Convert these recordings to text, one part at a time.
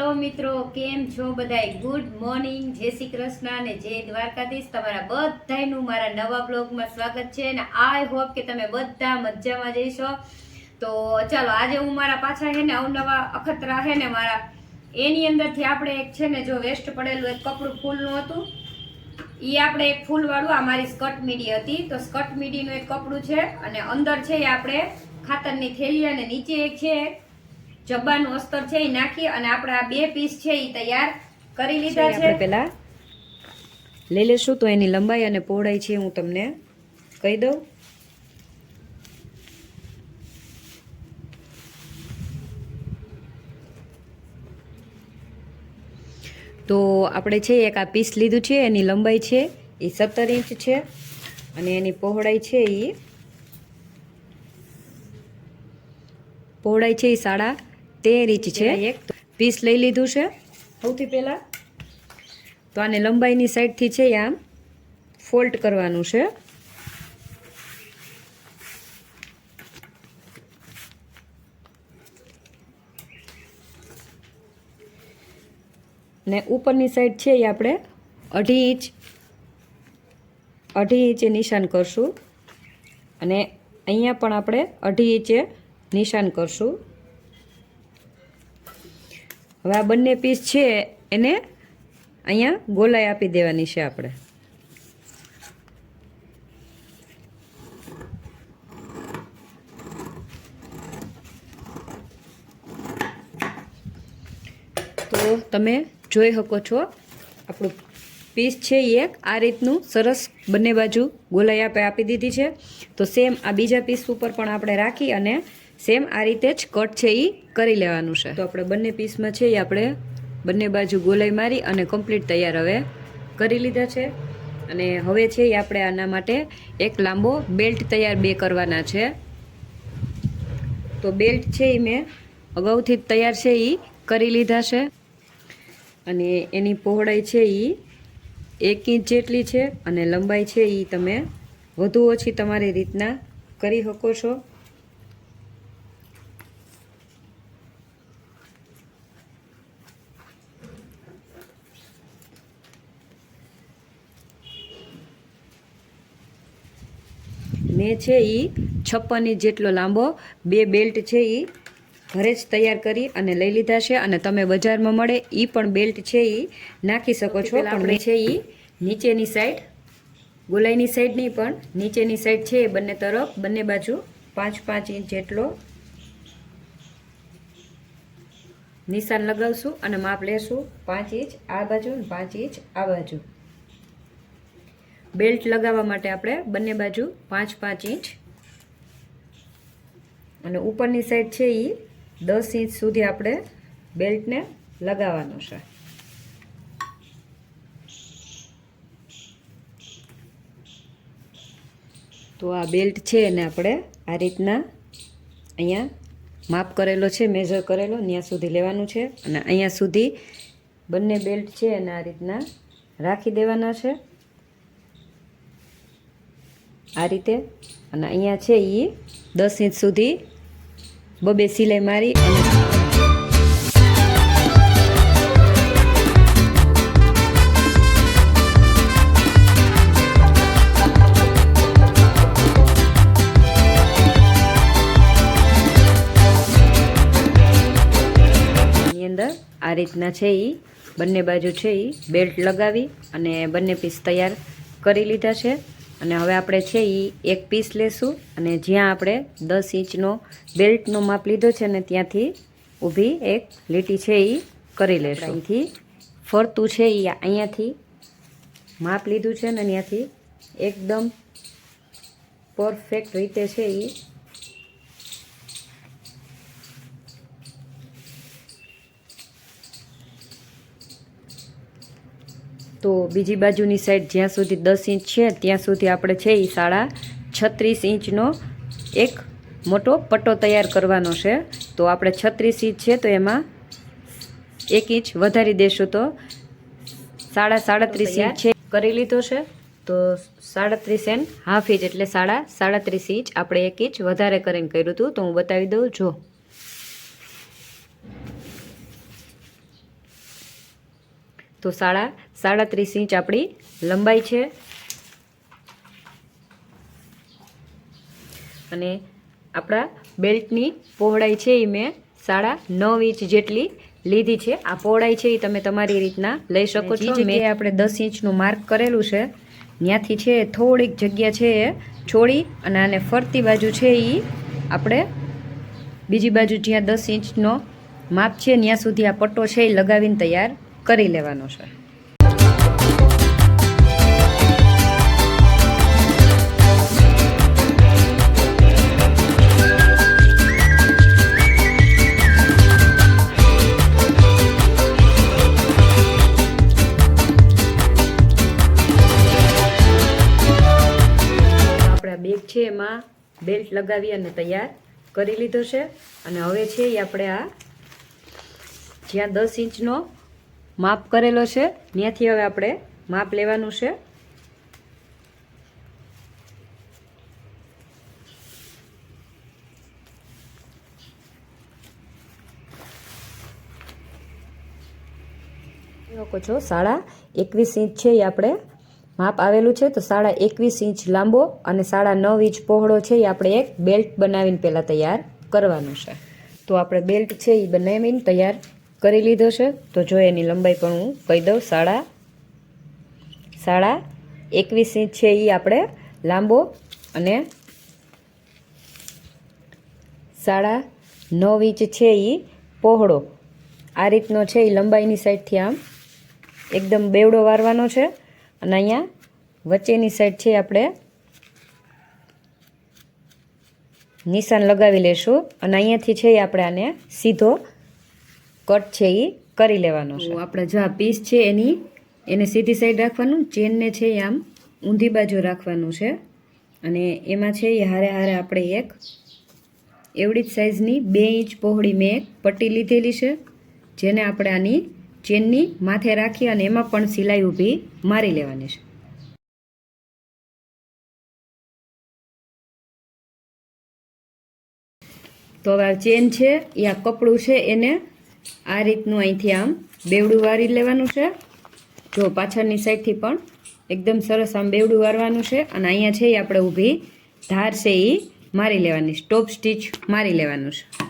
Hello મિત્રો, કેમ છો બધાય? ગુડ મોર્નિંગ જય શ્રી કૃષ્ણ અને જય દ્વારકાધીશ. તમારા બધાયનું મારા નવા બ્લોગમાં સ્વાગત છે અને આઈ હોપ કે તમે બધા મજામાં જઈશો તો ચાલો, આજે હું મારા પાછા છે ને અવનવા અખતરા છે ને મારા એની અંદરથી આપણે એક છે ને જો વેસ્ટ પડેલું એક કપડું ફૂલનું હતું. એ આપણે એક ફૂલવાળું, આ મારી સ્કર્ટ મીડી હતી. તો સ્કર્ટ મીડીનું એક કપડું છે અને અંદર છે એ આપણે ખાતરની થેલી અને નીચે એક છે જબ્બાનું અસ્તર છે એ નાખી અને આપણે આ બે પીસ છે એ તૈયાર કરી લીધા છે. પેલા પહેલા લઈ લેશું તો એની લંબાઈ અને પહોળાઈ છે હું તમને કહી દઉં. તો આપણે છે એક આ પીસ લીધું છે એની લંબાઈ છે એ સત્તર ઇંચ છે અને એની પહોળાઈ છે એ પહોળાઈ છે એ સાડા તેર ઇંચ છે. એક પીસ લઈ લીધું છે. સૌથી પહેલાં તો આને લંબાઈની સાઈડથી છે આમ ફોલ્ટ કરવાનું છે. ને ઉપરની સાઈડ છે એ આપણે અઢી ઇંચ અઢી ઇંચે નિશાન કરશું. અને અહીંયા પણ આપણે અઢી ઇંચે નિશાન કરશું. હવે આ બંને પીસ છે, એને અહીંયા ગોલાઈ આપી દેવાની છે આપણે. તો તમે જોઈ શકો છો, આપણું પીસ છે એક. આ રીતનું સરસ બંને બાજુ ગોલાઈ આપે આપી દીધી છે. તો સેમ આ બીજા પીસ ઉપર પણ આપણે રાખી અને સેમ આ રીતે જ કટ છે એ કરી લેવાનું છે. તો આપણે બંને પીસમાં છે એ આપણે બંને બાજુ ગોલાઈ મારી અને કમ્પ્લીટ તૈયાર હવે કરી લીધા છે. અને હવે છે એ આપણે આના માટે એક લાંબો બેલ્ટ તૈયાર બે કરવાના છે. તો બેલ્ટ છે એ મેં અગાઉથી જ તૈયાર છે એ કરી લીધા છે. અને એની પહોળાઈ છે એ એક ઇંચ જેટલી છે અને લંબાઈ છે એ તમે વધુ ઓછી તમારી રીતના કરી શકો છો. મેં છે એ છપ્પન ઇંચ જેટલો લાંબો બે બેલ્ટ છે એ ઘરે જ તૈયાર કરી અને લઈ લીધા છે અને તમે બજારમાં મળે એ પણ બેલ્ટ છે એ નાખી શકો છો. આપણે છે એ નીચેની સાઈડ ગોલાઈની સાઈડ નહીં પણ નીચેની સાઈડ છે એ બંને તરફ બંને બાજુ પાંચ પાંચ ઇંચ જેટલો નિશાન લગાવશું અને માપ લેશું પાંચ ઇંચ આ બાજુ પાંચ ઇંચ આ બાજુ. બેલ્ટ લગાવવા માટે આપણે બંને બાજુ પાંચ પાંચ ઇંચ. અને ઉપરની સાઈડ છે એ દસ ઇંચ સુધી આપણે બેલ્ટને લગાવવાનું છે. તો આ બેલ્ટ છે એને આપણે આ રીતના અહીંયા માપ કરેલો છે મેઝર કરેલો ત્યાં સુધી લેવાનું છે. અને અહીંયા સુધી બંને બેલ્ટ છે એને આ રીતના રાખી દેવાના છે. આ રીતે. અને અહીંયા છે એ દસ ઇંચ સુધી બબે સિલાઈ મારી અને અંદર આ રીતના છે એ બંને બાજુ છે એ બેલ્ટ લગાવી અને બંને પીસ તૈયાર કરી લીધા છે. અને હવે આપણે છે એ એક પીસ લેશું અને જ્યાં આપણે દસ ઇંચનો બેલ્ટનો માપ લીધો છે ને ત્યાંથી ઊભી એક લીટી છે એ કરી લેશું. અહીંથી ફરતું છે એ અહીંયાથી માપ લીધું છે ને ત્યાંથી એકદમ પરફેક્ટ રીતે છે એ તો બીજી બાજુની સાઈડ જ્યાં સુધી દસ ઇંચ છે ત્યાં સુધી આપણે છે એ સાડા છત્રીસ ઇંચનો એક મોટો પટ્ટો તૈયાર કરવાનો છે. તો આપણે છત્રીસ ઇંચ છે તો એમાં એક ઇંચ વધારી દેશું તો સાડા સાડત્રીસ ઇંચ છે. કરી લીધો છે. તો સાડત્રીસ એન હાફ ઇંચ એટલે સાડા સાડત્રીસ ઇંચ આપણે એક ઇંચ વધારે કરીને કર્યું હતું. તો હું બતાવી દઉં. જો. તો સાડા સાડા ત્રીસ ઇંચ આપણી લંબાઈ છે. અને આપણા બેલ્ટની પહોળાઈ છે એ મેં સાડા નવ ઇંચ જેટલી લીધી છે. આ પહોળાઈ છે એ તમે તમારી રીતના લઈ શકો છો. મેં આપણે દસ ઇંચનું માર્ક કરેલું છે ત્યાંથી છે એ થોડીક જગ્યા છે એ છોડી અને આને ફરતી બાજુ છે એ આપણે બીજી બાજુ જ્યાં દસ ઇંચનો માપ છે ત્યાં સુધી આ પટ્ટો છે એ લગાવીને તૈયાર કરી લેવાનો છે. બેગ છે એમાં બેલ્ટ લગાવી અને તૈયાર કરી લીધો છે. અને હવે છે એ આપણે આ જ્યાં દસ ઇંચનો માપ કરેલો છે. ત્યાંથી હવે આપણે માપ લેવાનું છે. છો સાડા એકવીસ ઇંચ છે એ આપણે માપ આવેલું છે. તો સાડા એકવીસ ઇંચ લાંબો અને સાડા નવ ઇંચ પહોળો છે એ આપણે એક બેલ્ટ બનાવીને પહેલાં તૈયાર કરવાનું છે. તો આપણે બેલ્ટ છે એ બનાવીને તૈયાર કરી લીધો છે. તો જો એની લંબાઈ પણ હું કહી દઉં, સાડા સાડા એકવીસ ઇંચ છે એ આપણે લાંબો અને સાડા નવ ઇંચ છે એ પહોળો. આ રીતનો છે એ લંબાઈની સાઈડથી આમ એકદમ બેવડો વારવાનો છે. અને અહીંયા વચ્ચેની સાઈડ છે આપણે નિશાન લગાવી લેશું. અને અહીંયાથી છે આપણે આને સીધો કટ છે એ કરી લેવાનો છે. આપણે જો આ પીસ છે એની એને સીધી સાઈડ રાખવાનું ચેનને છે એ આમ ઊંધી બાજુ રાખવાનું છે. અને એમાં છે એ હારે હારે આપણે એક એવડી જ સાઈઝની બે ઇંચ પહોળી મેં એક પટ્ટી લીધેલી છે જેને આપણે આની ચેનની માથે રાખી અને એમાં પણ સિલાઈ ઊભી મારી લેવાની છે. તો હવે આ ચેન છે એ આ કપડું છે એને આ રીતનું અહીંથી આમ બેવડું વારી લેવાનું છે. જો પાછળની સાઈડથી પણ એકદમ સરસ આમ બેવડું વારવાનું છે અને અહીંયા છે એ આપણે ઊભી ધાર છે એ મારી લેવાની, સ્ટોપ સ્ટીચ મારી લેવાનું છે.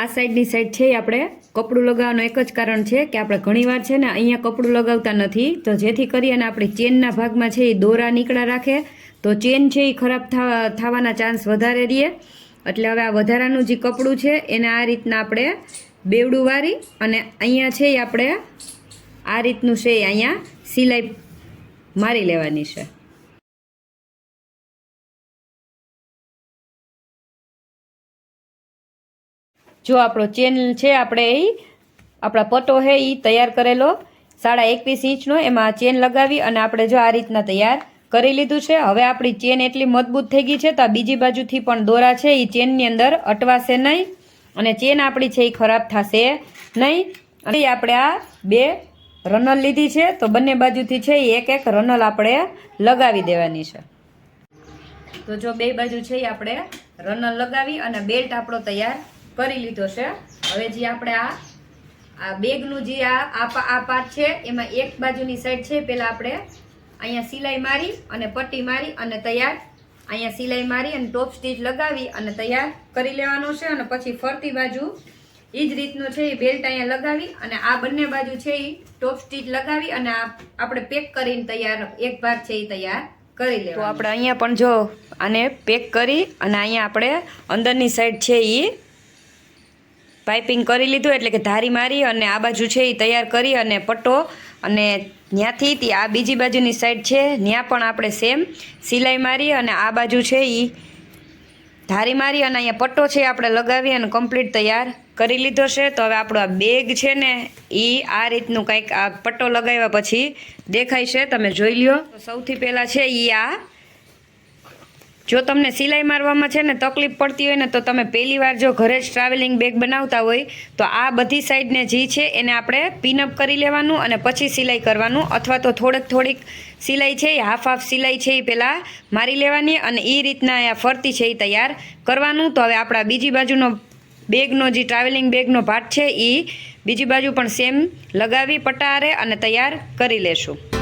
આ સાઈડની સાઈડ છે આપણે કપડું લગાવવાનું એક જ કારણ છે કે આપણે ઘણીવાર છે ને અહીંયા કપડું લગાવતા નથી. તો જેથી કરી અને આપણી ચેનના ભાગમાં છે એ દોરા નીકળા રાખે. તો ચેન છે એ ખરાબ થવા, થવાના ચાન્સ વધારે રહે. એટલે હવે આ વધારાનું જે કપડું છે એને આ રીતના આપણે બેવડું વારી અને અહીંયા છે એ આપણે આ રીતનું છે અહીંયા સિલાઈ મારી લેવાની છે. જો આપણો ચેન છે, આપણે એ, આપણા પટ્ટો છે એ તૈયાર કરેલો. સાડા એકવીસ ઇંચનો એમાં ચેન લગાવી અને આપણે જો આ રીતના તૈયાર કરી લીધું છે. હવે આપણી ચેન એટલી મજબૂત થઈ ગઈ છે તો બીજી બાજુથી પણ દોરા છે. એ ચેનની અંદર અટવાશે નહીં અને ચેન આપણી છે એ ખરાબ થશે નહીં. અને આપણે આ બે રનલ લીધી છે. તો બંને બાજુથી છે એ એક એક રનલ આપણે લગાવી દેવાની છે. તો જો બે બાજુ છે એ આપણે રનલ લગાવી અને બેલ્ટ આપણો તૈયાર કરી લીધો છે. હવે જે આપણે આ આ બેગનું જે આ આ પાર્ટ છે એમાં એક બાજુની સાઈડ છે પહેલાં આપણે અહીંયા સિલાઈ મારી અને પટ્ટી મારી અને તૈયાર અહીંયા સિલાઈ મારી અને ટોપ સ્ટીચ લગાવી અને તૈયાર કરી લેવાનો છે અને પછી ફરતી બાજુ એ જ રીતનું છે એ બેલ્ટ અહીંયા લગાવી અને આ બંને બાજુ છે એ ટોપ સ્ટીચ લગાવી અને આ આપણે પેક કરીને તૈયાર એક ભાગ છે એ તૈયાર કરી લેવાનો. તો આપણે અહીંયા પણ જો આને પેક કરી અને અહીંયા આપણે અંદરની સાઈડ છે એ પાઇપિંગ કરી લીધું એટલે કે ધારી મારી અને આ બાજુ છે એ તૈયાર કરી અને પટ્ટો અને ત્યાંથી તે આ બીજી બાજુની સાઈડ છે ત્યાં પણ આપણે સેમ સિલાઈ મારી અને આ બાજુ છે એ ધારી મારી અને અહીંયા પટ્ટો છે આપણે લગાવી અને કમ્પ્લીટ તૈયાર કરી લીધો છે. તો હવે આપણો આ બેગ છે ને એ આ રીતનું કંઈક આ પટ્ટો લગાવ્યા પછી દેખાય છે. તમે જોઈ લ્યો. સૌથી પહેલાં છે એ આ જો તમને સિલાઈ મારવામાં છે ને તકલીફ પડતી હોય ને તો તમે પહેલી વાર જો ઘરે જ ટ્રાવેલિંગ બેગ બનાવતા હોય, તો આ બધી સાઈડને જે છે એને આપણે પિનઅપ કરી લેવાનું અને પછી સિલાઈ કરવાનું. અથવા તો થોડીક થોડીક સિલાઈ છે એ હાફ હાફ સિલાઈ છે એ પહેલાં મારી લેવાની અને એ રીતના આ ફરતી છે એ તૈયાર કરવાનું. તો હવે આપણા બીજી બાજુનો બેગનો જે ટ્રાવેલિંગ બેગનો ભાટ છે એ બીજી બાજુ પણ સેમ લગાવી, પટારે અને તૈયાર કરી લેશું.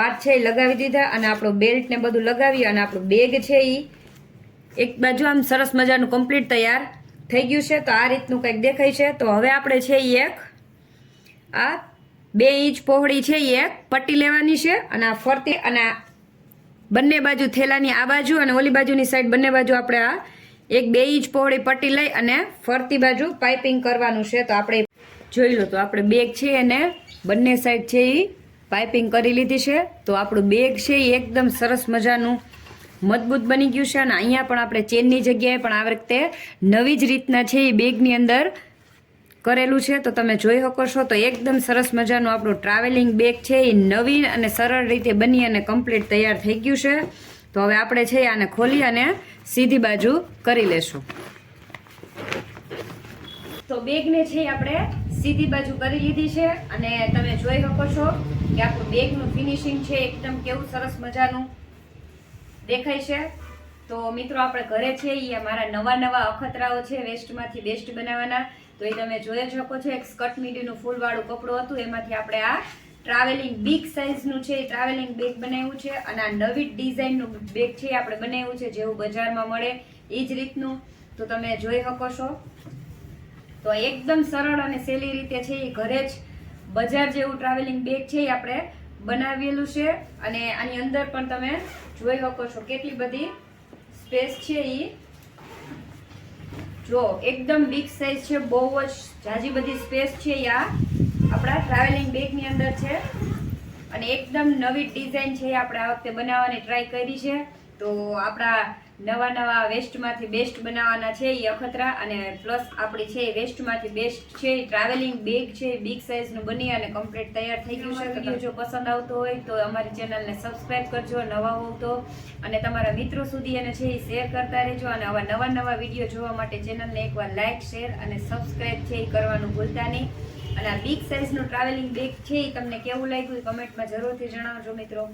પાર્ટ છે એ લગાવી દીધા અને આપણો બેલ્ટ ને બધું લગાવી અને આપણું બેગ છે એ એક બાજુ આમ સરસ મજાનું કમ્પ્લીટ તૈયાર થઈ ગયું છે. તો આ રીતનું કંઈક દેખાય છે. તો હવે આપણે છે એ એક, આ બે ઇંચ પહોળી છે એ એક પટ્ટી લેવાની છે અને આ ફરતી અને બંને બાજુ થેલાની આ બાજુ અને ઓલી બાજુની સાઈડ બંને બાજુ આપણે આ એક બે ઇંચ પહોળી પટ્ટી લઈ અને ફરતી બાજુ પાઇપિંગ કરવાનું છે. તો આપણે જોઈ લો, તો આપણે બેગ છે એને બંને સાઈડ છે એ પાઇપિંગ કરી લીધી છે. તો આપણું બેગ છે એ એકદમ સરસ મજાનું મજબૂત બની ગયું છે અને અહીંયા પણ આપણે ચેનની જગ્યાએ પણ આ વખતે નવી જ રીતના છે એ બેગની અંદર કરેલું છે. તો તમે જોઈ શકો છો તો એકદમ સરસ મજાનું આપણું ટ્રાવેલિંગ બેગ છે એ નવીન અને સરળ રીતે બની અને કમ્પ્લીટ તૈયાર થઈ ગયું છે. તો હવે આપણે છે આને ખોલી અને સીધી બાજુ કરી લેશું. તો બેગને છે આપણે સીધી બાજુ કરી લીધી છે અને તમે જોઈ શકો છો કે આપણું બેગનું ફિનિશિંગ છે એકદમ કેવું સરસ મજાનું દેખાય છે. તો મિત્રો, આપણે ઘરે છે એ અમારા નવા નવા અખતરાઓ છે, વેસ્ટમાંથી બેસ્ટ બનાવવાના. તો એ તમે જોઈ શકો છો, એક સ્કટ મીડીનું ફૂલવાળું કપડું હતું. એમાંથી આપણે આ ટ્રાવેલિંગ બિગ સાઇઝનું છે એ ટ્રાવેલિંગ બેગ બનાવ્યું છે અને આ નવી ડિઝાઇનનું બેગ છે આપણે બનાવ્યું છે, જેવું બજારમાં મળે એ જ રીતનું. તો તમે જોઈ શકો છો. તો એકદમ સરળ અને સહેલી રીતે છે એ ઘરે જ બજાર જેવું ટ્રાવેલિંગ બેગ છે એ આપણે બનાવેલું છે. અને આની અંદર પણ તમે જોઈ શકો છો કેટલી બધી સ્પેસ છે એ. જો, એકદમ બિગ સાઇઝ છે, બહુ જ જાજી બધી સ્પેસ છે એ આપણા ટ્રાવેલિંગ બેગની અંદર છે. અને એકદમ નવી ડિઝાઇન છે આપણે આ વખતે બનાવવાની ટ્રાય કરી છે. તો આપણા નવા નવા વેસ્ટમાંથી બેસ્ટ બનાવવાના છે એ અખતરા અને પ્લસ આપણી છે એ વેસ્ટમાંથી બેસ્ટ છે ટ્રાવેલિંગ બેગ છે બિગ સાઇઝનું બની અને કમ્પ્લીટ તૈયાર થઈ ગયું છે. વીડિયો જો પસંદ આવતો હોય તો અમારી ચેનલને સબસ્ક્રાઇબ કરજો નવા હોવ તો. અને તમારા મિત્રો સુધી એને છે એ શેર કરતા રહેજો અને આવા નવા નવા વીડિયો જોવા માટે ચેનલને એકવાર લાઇક શેર અને સબસ્ક્રાઇબ છે એ કરવાનું ભૂલતા નહીં. અને આ બિગ સાઇઝનું ટ્રાવેલિંગ બેગ છે એ તમને કેવું લાગ્યું એ કમેન્ટમાં જરૂરથી જણાવજો મિત્રો.